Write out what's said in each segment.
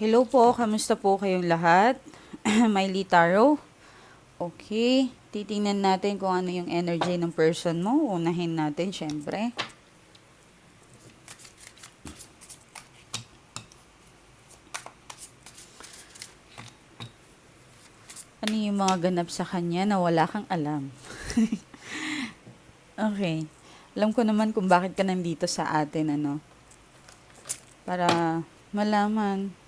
Hello po, kamusta po kayong lahat? Miley Taro. Okay, titingnan natin kung ano yung energy ng person mo. Unahin natin, syempre. Ano yung mga ganap sa kanya na wala kang alam? okay. Alam ko naman kung bakit ka nandito sa atin, ano. Para malaman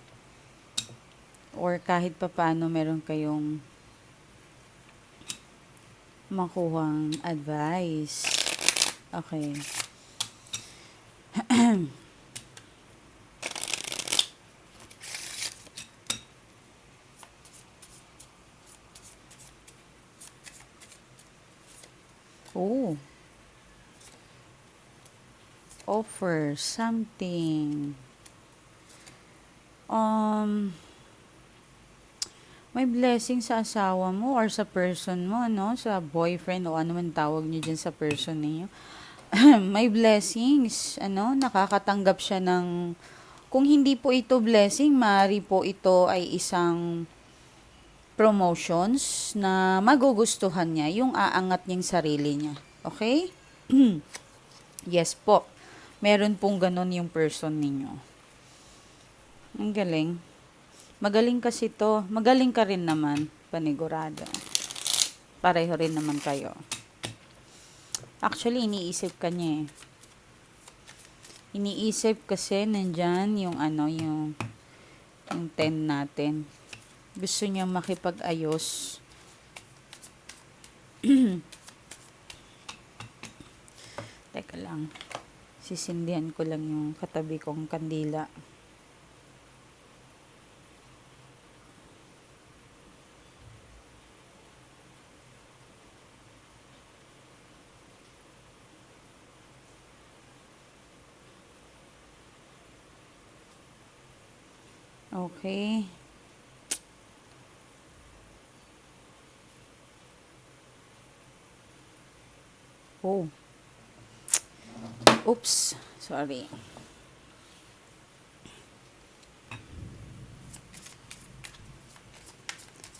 or kahit papaano meron kayong makuhang advice. Okay. oh. Offer something. Um, may blessing sa asawa mo or sa person mo, no? Sa boyfriend o ano man tawag niyo dyan sa person niyo. may blessings, ano? Nakakatanggap siya ng... Kung hindi po ito blessing, mari po ito ay isang promotions na magugustuhan niya, yung aangat niyang sarili niya. Okay? yes po. Meron pong ganun yung person ninyo. Ang galing. Magaling kasi to. Magaling ka rin naman, panigurado. Pareho rin naman kayo. Actually, iniisip ka niya eh. Iniisip kasi nandyan yung ano, yung, yung 10 natin. Gusto niya makipag-ayos. Teka lang. Sisindihan ko lang yung katabi kong kandila. Okay. Oh. Oops. Sorry.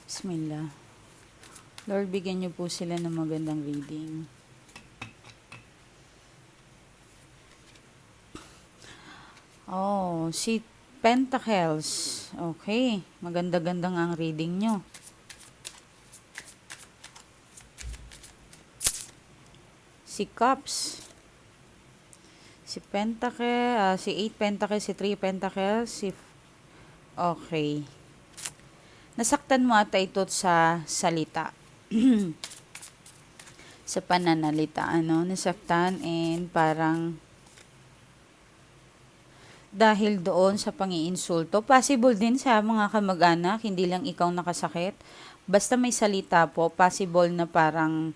Bismillah. Lord, bigyan niyo po sila ng magandang reading. Oh, si Pentacles. Okay. Maganda-ganda nga ang reading nyo. Si Cups. Si Pentacle, ah, si 8 Pentacles, si 3 Pentacles, si... Okay. Nasaktan mo ata ito sa salita. sa pananalita, ano? Nasaktan and parang dahil doon sa pangiinsulto. Possible din sa mga kamag-anak, hindi lang ikaw nakasakit. Basta may salita po, possible na parang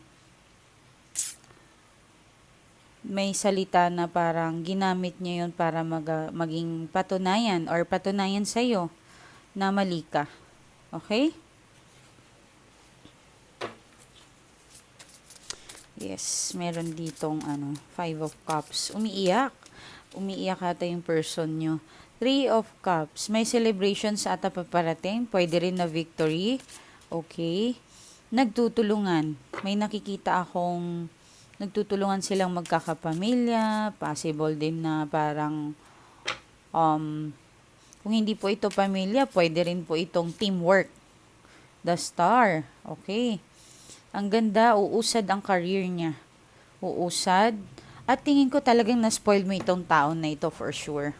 may salita na parang ginamit niya yun para mag, maging patunayan or patunayan sa'yo na mali ka. Okay? Yes, meron ditong ano, Five of Cups. Umiiyak. Umiiyak ata yung person nyo. Three of Cups. May celebrations ata paparating. Pwede rin na victory. Okay. Nagtutulungan. May nakikita akong nagtutulungan silang magkakapamilya. Possible din na parang um, kung hindi po ito pamilya, pwede rin po itong teamwork. The Star. Okay. Ang ganda, uusad ang career niya. Uusad. At tingin ko talagang na-spoil mo itong taon na ito for sure.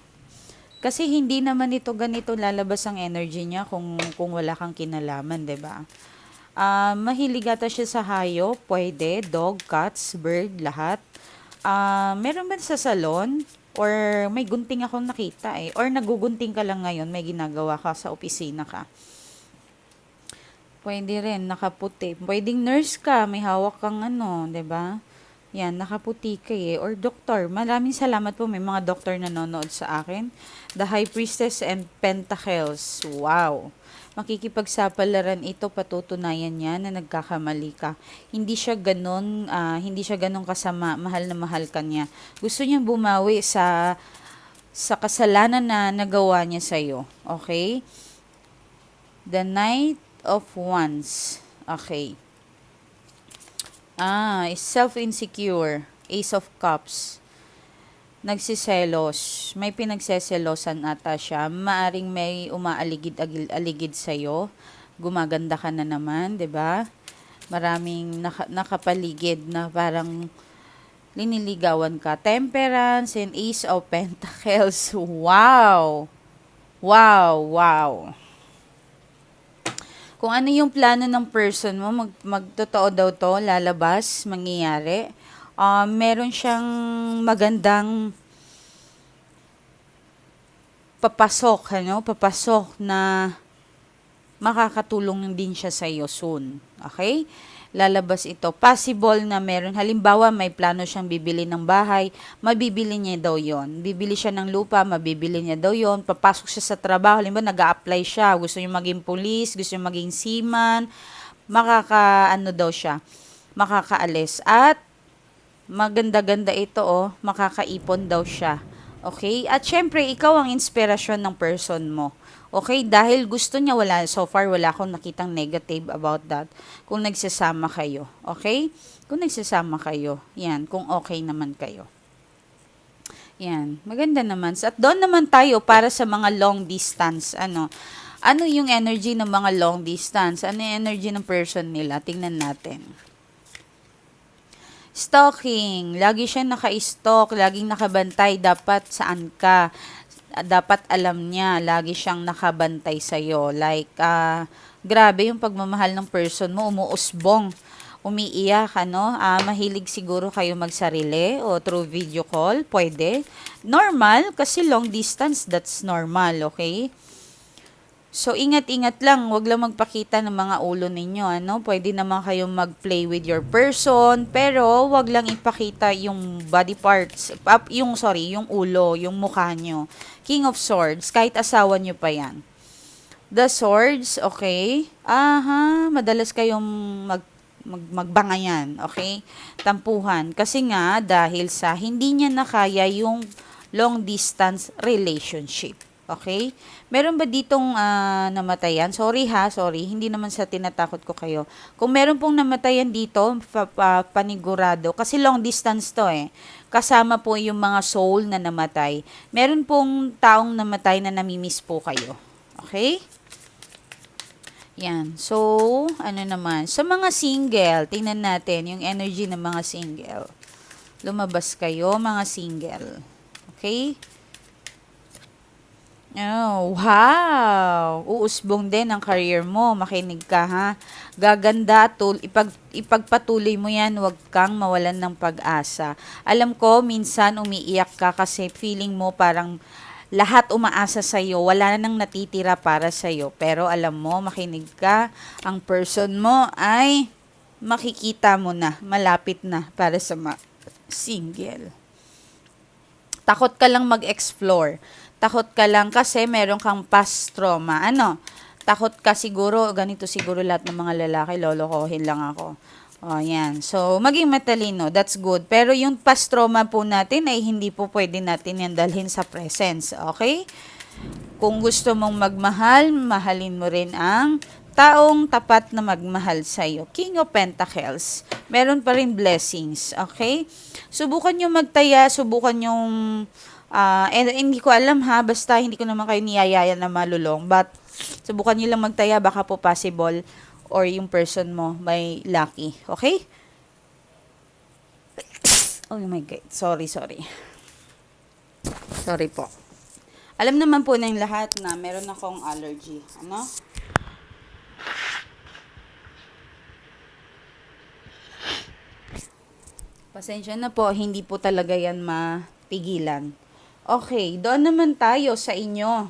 Kasi hindi naman ito ganito lalabas ang energy niya kung, kung wala kang kinalaman, ba? Uh, mahilig ata siya sa hayop, pwede, dog, cats, bird, lahat. Uh, meron ba sa salon? Or may gunting akong nakita eh. Or nagugunting ka lang ngayon, may ginagawa ka sa opisina ka. Pwede rin, nakaputi. Pwedeng nurse ka, may hawak kang ano, ba? Yan, nakaputi ka eh. Or doktor. Maraming salamat po. May mga doktor na nanonood sa akin. The High Priestess and Pentacles. Wow. Makikipagsapalaran ito, patutunayan niya na nagkakamali ka. Hindi siya ganon, uh, hindi siya ganon kasama. Mahal na mahal ka niya. Gusto niyang bumawi sa sa kasalanan na nagawa niya sa'yo. Okay? The Knight of Wands. Okay. Ah, self-insecure. Ace of Cups. Nagsiselos. May pinagseselosan ata siya. Maaring may umaaligid-aligid sa'yo. Gumaganda ka na naman, ba? Maraming naka- nakapaligid na parang liniligawan ka. Temperance and Ace of Pentacles. Wow! Wow! Wow! Kung ano yung plano ng person mo, mag, magtotoo daw to, lalabas, mangyayari. Uh, meron siyang magandang papasok, ano, papasok na makakatulong din siya sa iyo soon. Okay? Lalabas ito. Possible na meron, halimbawa may plano siyang bibili ng bahay, mabibili niya daw yon. Bibili siya ng lupa, mabibili niya daw yon. Papasok siya sa trabaho, halimbawa nag apply siya, gusto niya maging police, gusto niya maging seaman, makaka, ano daw siya, makakaalis. At maganda-ganda ito oh, makakaipon daw siya. Okay? At syempre, ikaw ang inspirasyon ng person mo. Okay, dahil gusto niya wala, so far wala akong nakitang negative about that. Kung nagsasama kayo, okay? Kung nagsasama kayo, yan, kung okay naman kayo. Yan, maganda naman. At doon naman tayo para sa mga long distance, ano, ano yung energy ng mga long distance? Ano yung energy ng person nila? Tingnan natin. Stalking. Lagi siya naka-stalk, laging nakabantay. Dapat saan ka dapat alam niya, lagi siyang nakabantay sa iyo. Like, uh, grabe yung pagmamahal ng person mo, umuusbong, umiiyak, ano, uh, mahilig siguro kayo magsarili o through video call, pwede. Normal, kasi long distance, that's normal, okay? So, ingat-ingat lang. Huwag lang magpakita ng mga ulo ninyo. Ano? Pwede naman kayong mag-play with your person. Pero, huwag lang ipakita yung body parts. Yung, sorry, yung ulo, yung mukha nyo. King of Swords. Kahit asawa nyo pa yan. The Swords, okay. Aha, madalas kayong mag, mag, magbangayan, okay? Tampuhan. Kasi nga, dahil sa hindi niya nakaya yung long distance relationship. Okay? Meron ba ditong uh, namatayan? Sorry ha, sorry. Hindi naman sa tinatakot ko kayo. Kung meron pong namatayan dito, pa, pa, panigurado. Kasi long distance to eh. Kasama po yung mga soul na namatay. Meron pong taong namatay na namimiss po kayo. Okay? Yan. So, ano naman. Sa mga single, tingnan natin yung energy ng mga single. Lumabas kayo, mga single. Okay? Oh, wow! Uusbong din ang career mo. Makinig ka, ha? Gaganda, tul ipag ipagpatuloy mo yan. Huwag kang mawalan ng pag-asa. Alam ko, minsan umiiyak ka kasi feeling mo parang lahat umaasa sa iyo, wala nang natitira para sa iyo. Pero alam mo, makinig ka, ang person mo ay makikita mo na, malapit na para sa ma- single. Takot ka lang mag-explore takot ka lang kasi meron kang past trauma. Ano? Takot ka siguro, ganito siguro lahat ng mga lalaki, lolokohin lang ako. O, yan. So, maging matalino, that's good. Pero yung past trauma po natin ay hindi po pwede natin yan dalhin sa presence. Okay? Kung gusto mong magmahal, mahalin mo rin ang taong tapat na magmahal sa iyo. King of Pentacles. Meron pa rin blessings. Okay? Subukan nyo magtaya, subukan yung Uh, and, hindi ko alam ha, basta hindi ko naman kayo niyayaya na malulong. But, subukan nyo lang magtaya, baka po possible or yung person mo may lucky. Okay? Oh my God. Sorry, sorry. Sorry po. Alam naman po ng lahat na meron akong allergy. Ano? Pasensya na po, hindi po talaga yan mapigilan. Okay, doon naman tayo sa inyo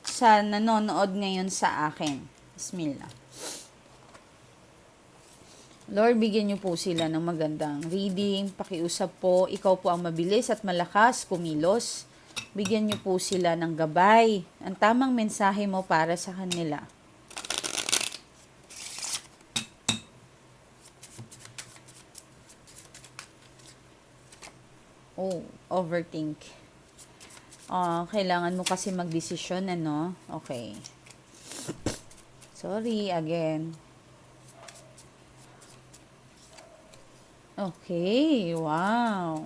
sa nanonood ngayon sa akin. Bismillah. Lord, bigyan niyo po sila ng magandang reading, pakiusap po, ikaw po ang mabilis at malakas kumilos. Bigyan niyo po sila ng gabay, ang tamang mensahe mo para sa kanila. Oh, overthink. Oh, kailangan mo kasi magdesisyon, ano? Okay. Sorry, again. Okay, wow.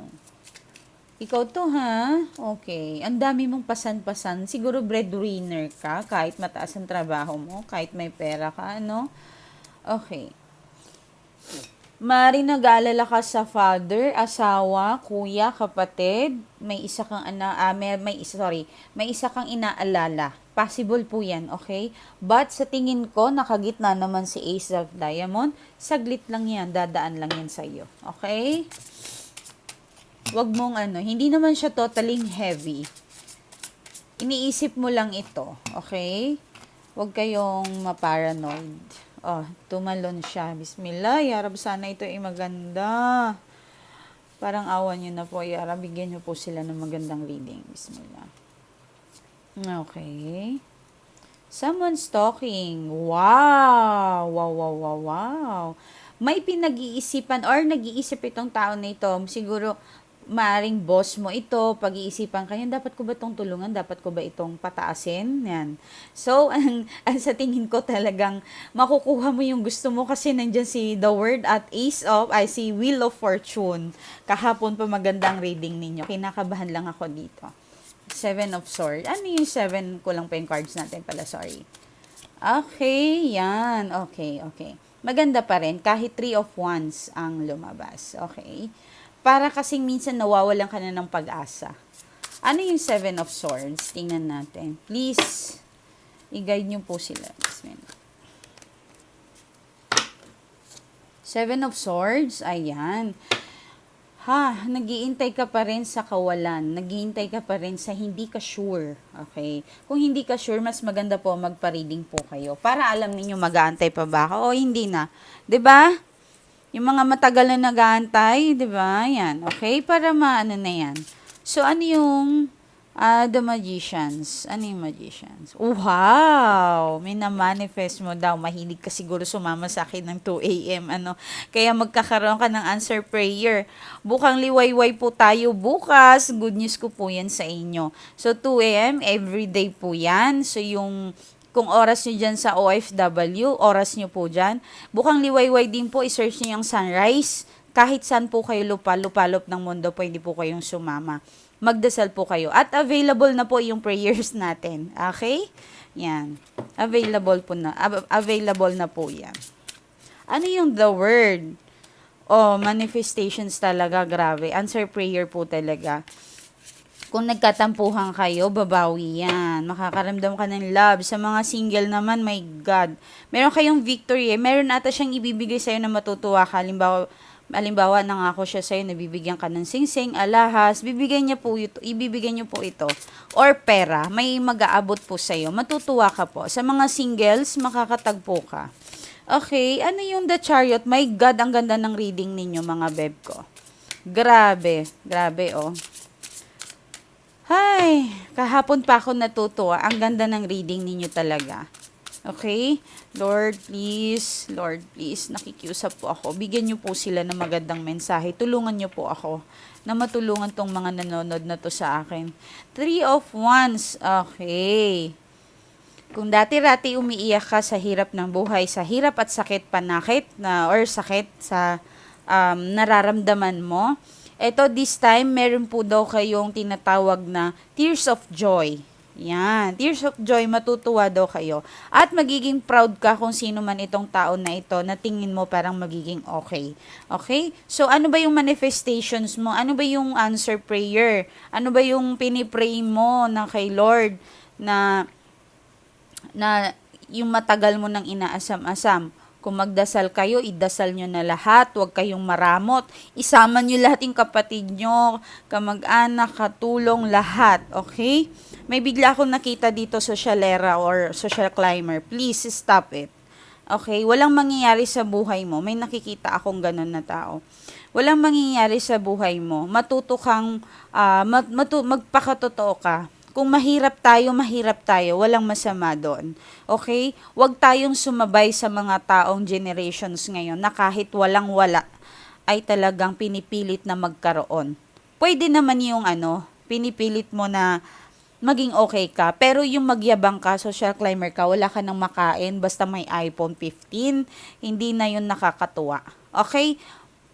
Ikaw to ha? Okay. Ang dami mong pasan-pasan. Siguro breadwinner ka kahit mataas ang trabaho mo, kahit may pera ka, ano? Okay. Mari nag-aalala ka sa father, asawa, kuya, kapatid, may isa kang ana, ah, may, may sorry, may isa kang inaalala. Possible po 'yan, okay? But sa tingin ko nakagitna naman si Ace of Diamond, saglit lang 'yan, dadaan lang 'yan sa iyo. Okay? Wag mong ano, hindi naman siya totally heavy. Iniisip mo lang ito, okay? Wag kayong maparanoid. Oh, tumalon siya. Bismillah, yarab sana ito ay maganda. Parang awan nyo na po, yarab. Bigyan nyo po sila ng magandang reading. Bismillah. Okay. Someone's talking. Wow! Wow, wow, wow, wow. May pinag-iisipan or nag-iisip itong tao na ito. Siguro, maaring boss mo ito, pag-iisipan kanya, dapat ko ba itong tulungan? Dapat ko ba itong pataasin? Yan. So, ang, ang sa tingin ko talagang makukuha mo yung gusto mo kasi nandyan si The Word at Ace of, ay si Wheel of Fortune. Kahapon pa magandang reading ninyo. Kinakabahan lang ako dito. Seven of Swords. Ano yung seven? Kulang pa yung cards natin pala, sorry. Okay, yan. Okay, okay. Maganda pa rin, kahit three of wands ang lumabas. Okay. Para kasing minsan nawawalan ka na ng pag-asa. Ano yung Seven of Swords? Tingnan natin. Please, i-guide nyo po sila. Seven of Swords, ayan. Ha, nagiintay ka pa rin sa kawalan. Nagiintay ka pa rin sa hindi ka sure. Okay? Kung hindi ka sure, mas maganda po magpa-reading po kayo. Para alam niyo mag-aantay pa ba ako o hindi na. 'Di ba? Yung mga matagal na nag-aantay, 'di ba? Yan. Okay? Para maano na 'yan. So ano yung Ah, the magicians. Ano yung magicians? Wow! May na-manifest mo daw. Mahilig ka siguro sumama sa akin ng 2 a.m. Ano? Kaya magkakaroon ka ng answer prayer. Bukang liwayway po tayo bukas. Good news ko po yan sa inyo. So, 2 a.m. everyday po yan. So, yung kung oras nyo dyan sa OFW, oras nyo po dyan. Bukang liwayway din po, isearch nyo yung sunrise. Kahit saan po kayo lupalop ng mundo, pwede po kayong sumama magdasal po kayo. At available na po yung prayers natin. Okay? Yan. Available po na. Available na po yan. Ano yung the word? Oh, manifestations talaga, grabe. Answer prayer po talaga. Kung nagkatampuhan kayo, babawi yan. Makakaramdam ka ng love. Sa mga single naman, my God. Meron kayong victory eh. Meron ata siyang ibibigay sa'yo na matutuwa ka. Halimbawa, Alimbawa, nangako siya sa'yo, nabibigyan ka ng singsing, alahas, bibigyan niya po ito, ibibigyan niyo po ito. Or pera, may mag-aabot po sa'yo. Matutuwa ka po. Sa mga singles, makakatagpo ka. Okay, ano yung The Chariot? My God, ang ganda ng reading ninyo, mga beb ko. Grabe, grabe, oh. Hay, kahapon pa ako natutuwa. Ang ganda ng reading ninyo talaga. Okay? Lord, please, Lord, please, nakikiusap po ako. Bigyan niyo po sila ng magandang mensahe. Tulungan niyo po ako na matulungan tong mga nanonood na to sa akin. Three of Wands. Okay. Kung dati-rati umiiyak ka sa hirap ng buhay, sa hirap at sakit panakit na or sakit sa um, nararamdaman mo, eto this time meron po daw kayong tinatawag na tears of joy. Yan. Tears of joy, matutuwa daw kayo. At magiging proud ka kung sino man itong tao na ito na tingin mo parang magiging okay. Okay? So, ano ba yung manifestations mo? Ano ba yung answer prayer? Ano ba yung pinipray mo na kay Lord na na yung matagal mo nang inaasam-asam? Kung magdasal kayo, idasal nyo na lahat. Huwag kayong maramot. Isama nyo lahat yung kapatid nyo, kamag-anak, katulong, lahat. Okay? May bigla akong nakita dito socialera or social climber. Please stop it. Okay? Walang mangyayari sa buhay mo. May nakikita akong ganun na tao. Walang mangyayari sa buhay mo. Matuto kang, uh, matu- magpakatotoo ka kung mahirap tayo, mahirap tayo. Walang masama doon. Okay? Huwag tayong sumabay sa mga taong generations ngayon na kahit walang-wala ay talagang pinipilit na magkaroon. Pwede naman yung ano, pinipilit mo na maging okay ka. Pero yung magyabang ka, social climber ka, wala ka nang makain, basta may iPhone 15, hindi na yun nakakatuwa. Okay?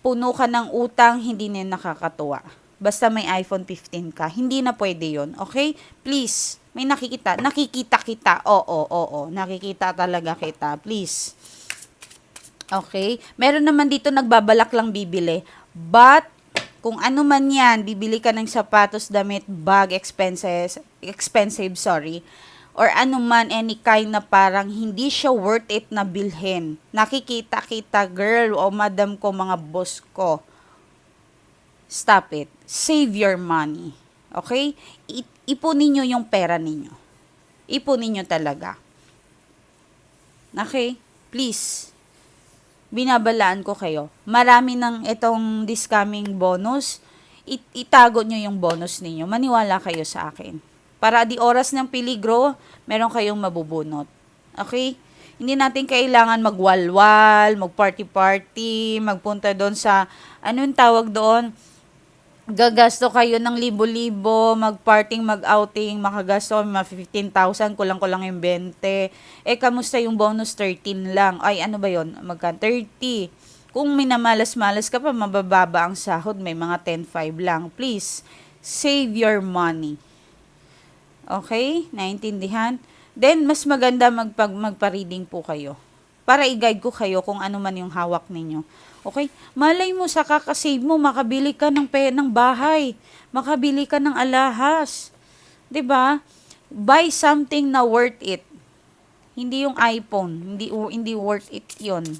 Puno ka ng utang, hindi na yun nakakatuwa. Basta may iPhone 15 ka, hindi na pwede yun. Okay? Please, may nakikita. Nakikita kita. Oo, oo, oo. Nakikita talaga kita. Please. Okay? Meron naman dito nagbabalak lang bibili. But, kung ano man yan, bibili ka ng sapatos, damit, bag, expenses, expensive, sorry, or ano man, any kind na parang hindi siya worth it na bilhin. Nakikita kita, girl, o madam ko, mga boss ko. Stop it. Save your money. Okay? Ipunin nyo yung pera ninyo. Ipunin nyo talaga. Okay? Please binabalaan ko kayo. Marami ng itong this coming bonus, it- itago nyo yung bonus ninyo. Maniwala kayo sa akin. Para di oras ng peligro, meron kayong mabubunot. Okay? Hindi natin kailangan magwalwal, magparty-party, magpunta doon sa, anong tawag doon? Gagasto kayo ng libo-libo, mag-parting, mag-outing, makagasto mga 15,000, kulang-kulang yung 20. Eh, kamusta yung bonus 13 lang? Ay, ano ba yon Magka 30. Kung minamalas-malas ka pa, mabababa ang sahod, may mga 10-5 lang. Please, save your money. Okay? Naintindihan? Then, mas maganda magpag magpa-reading po kayo. Para i-guide ko kayo kung ano man yung hawak ninyo. Okay? Malay mo sa kakasave mo, makabili ka ng, pe, ng bahay. Makabili ka ng alahas. ba? Buy something na worth it. Hindi yung iPhone. Hindi, hindi worth it yon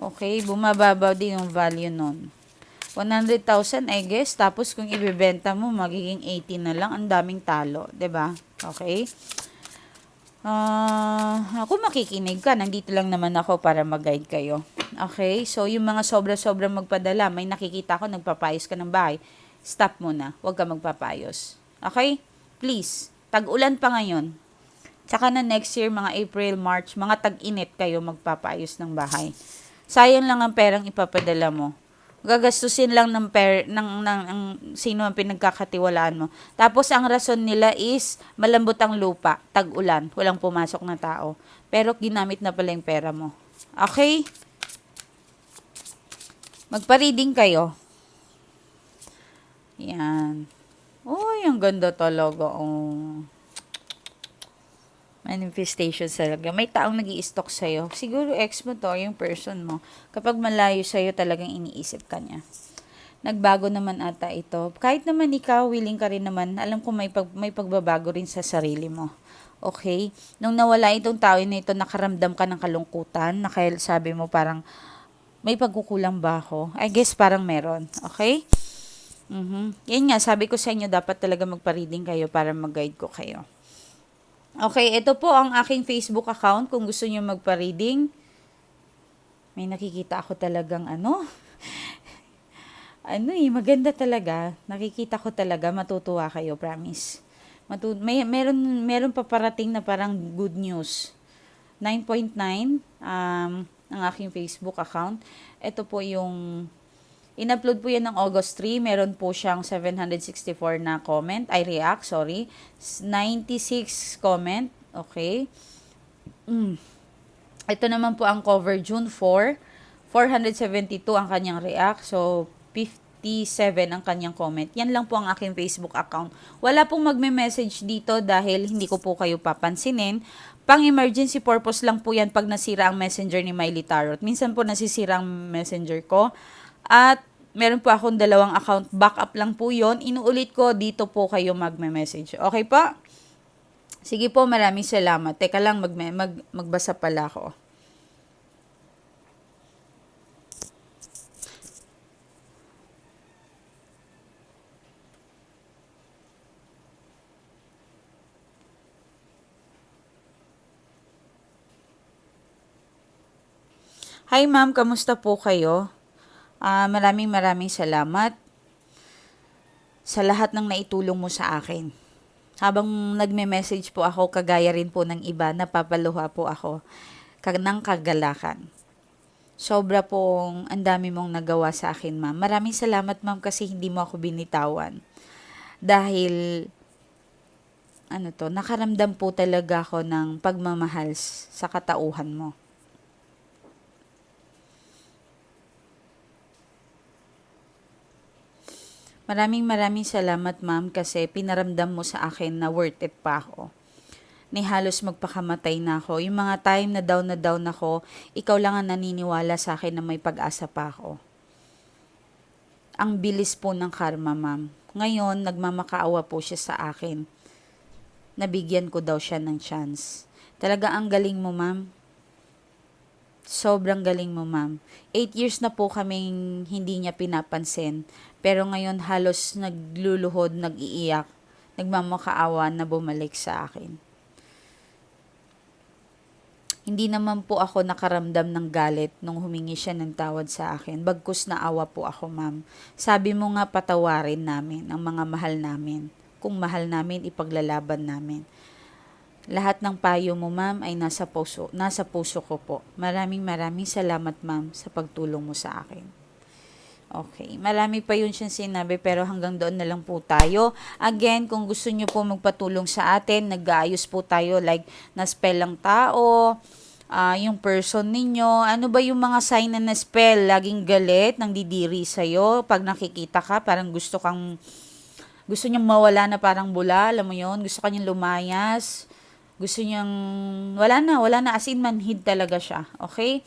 Okay? Bumababa din yung value nun. 100,000, I guess. Tapos, kung ibebenta mo, magiging 80 na lang. Ang daming talo. ba Okay? Ah, ako makikinig ka. Nandito lang naman ako para mag-guide kayo. Okay? So, yung mga sobra-sobra magpadala, may nakikita ko, nagpapayos ka ng bahay. Stop muna. Huwag ka magpapayos. Okay? Please. Tag-ulan pa ngayon. Tsaka na next year, mga April, March, mga tag-init kayo magpapayos ng bahay. Sayang lang ang perang ipapadala mo gagastusin lang ng per ng, ng, ng sino ang pinagkakatiwalaan mo. Tapos ang rason nila is malambot ang lupa, tag-ulan, walang pumasok na tao. Pero ginamit na pala yung pera mo. Okay? Magpa-reading kayo. Yan. Uy, ang ganda talaga. Oh. Manifestation talaga. May taong nag stock sa'yo. Siguro ex mo to, yung person mo. Kapag malayo sa'yo, talagang iniisip ka niya. Nagbago naman ata ito. Kahit naman ikaw, willing ka rin naman. Alam ko may, pag, may pagbabago rin sa sarili mo. Okay? Nung nawala itong tao na ito, nakaramdam ka ng kalungkutan. Na kaya sabi mo parang, may pagkukulang ba ako? I guess parang meron. Okay? Mm-hmm. Yan nga, sabi ko sa inyo, dapat talaga magpa-reading kayo para mag-guide ko kayo. Okay, ito po ang aking Facebook account kung gusto niyo magpa-reading. May nakikita ako talagang ano. ano eh, maganda talaga. Nakikita ko talaga, matutuwa kayo, promise. Matu may meron meron pa parating na parang good news. 9.9 um ang aking Facebook account. Ito po yung In-upload po yan ng August 3. Meron po siyang 764 na comment. I react, sorry. 96 comment. Okay. Mm. Ito naman po ang cover June 4. 472 ang kanyang react. So, 57 ang kanyang comment. Yan lang po ang aking Facebook account. Wala pong magme-message dito dahil hindi ko po kayo papansinin. Pang emergency purpose lang po yan pag nasira ang messenger ni Miley Tarot. Minsan po nasisira ang messenger ko. At meron po akong dalawang account. Backup lang po yon Inuulit ko, dito po kayo magme-message. Okay po? Sige po, maraming salamat. Teka lang, mag, mag, magbasa pala ako. Hi ma'am, kamusta po kayo? Uh, maraming maraming salamat sa lahat ng naitulong mo sa akin. Habang nagme-message po ako, kagaya rin po ng iba, napapaluha po ako ng kagalakan. Sobra pong ang dami mong nagawa sa akin, ma'am. Maraming salamat, ma'am, kasi hindi mo ako binitawan. Dahil ano to, nakaramdam po talaga ako ng pagmamahal sa katauhan mo. Maraming maraming salamat ma'am kasi pinaramdam mo sa akin na worth it pa ako. Ni halos magpakamatay na ako. Yung mga time na down na down ako, ikaw lang ang naniniwala sa akin na may pag-asa pa ako. Ang bilis po ng karma ma'am. Ngayon, nagmamakaawa po siya sa akin. Nabigyan ko daw siya ng chance. Talaga ang galing mo ma'am. Sobrang galing mo, ma'am. Eight years na po kaming hindi niya pinapansin. Pero ngayon halos nagluluhod, nag-iiyak, nagmamakaawa na bumalik sa akin. Hindi naman po ako nakaramdam ng galit nung humingi siya ng tawad sa akin. Bagkus na awa po ako, ma'am. Sabi mo nga patawarin namin ang mga mahal namin. Kung mahal namin, ipaglalaban namin. Lahat ng payo mo, ma'am, ay nasa puso, nasa puso ko po. Maraming maraming salamat, ma'am, sa pagtulong mo sa akin. Okay, marami pa yun siyang sinabi pero hanggang doon na lang po tayo. Again, kung gusto niyo po magpatulong sa atin, nag-aayos po tayo like na-spell ang tao, ah, yung person ninyo, ano ba yung mga sign na na-spell? Laging galit, nang didiri sa'yo, pag nakikita ka, parang gusto kang, gusto niyang mawala na parang bula, alam mo yon gusto kanyang lumayas, gusto niyang, wala na, wala na, as in manhid talaga siya, okay?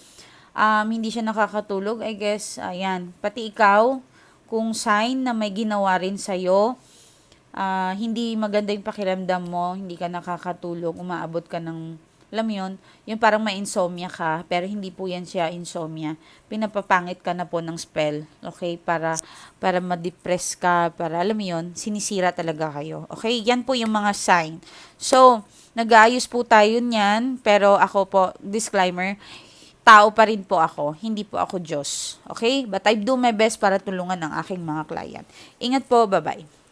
Um, hindi siya nakakatulog, I guess, ayan, pati ikaw, kung sign na may ginawa rin sa'yo, ah, hindi maganda yung pakiramdam mo, hindi ka nakakatulog, umaabot ka ng, alam yun, yung parang may insomnia ka, pero hindi po yan siya insomnia. Pinapapangit ka na po ng spell, okay? Para, para ma-depress ka, para, alam yun, sinisira talaga kayo. Okay? Yan po yung mga sign. So, nag-aayos po tayo niyan, pero ako po, disclaimer, tao pa rin po ako, hindi po ako Diyos. Okay? But I do my best para tulungan ang aking mga client. Ingat po, bye-bye.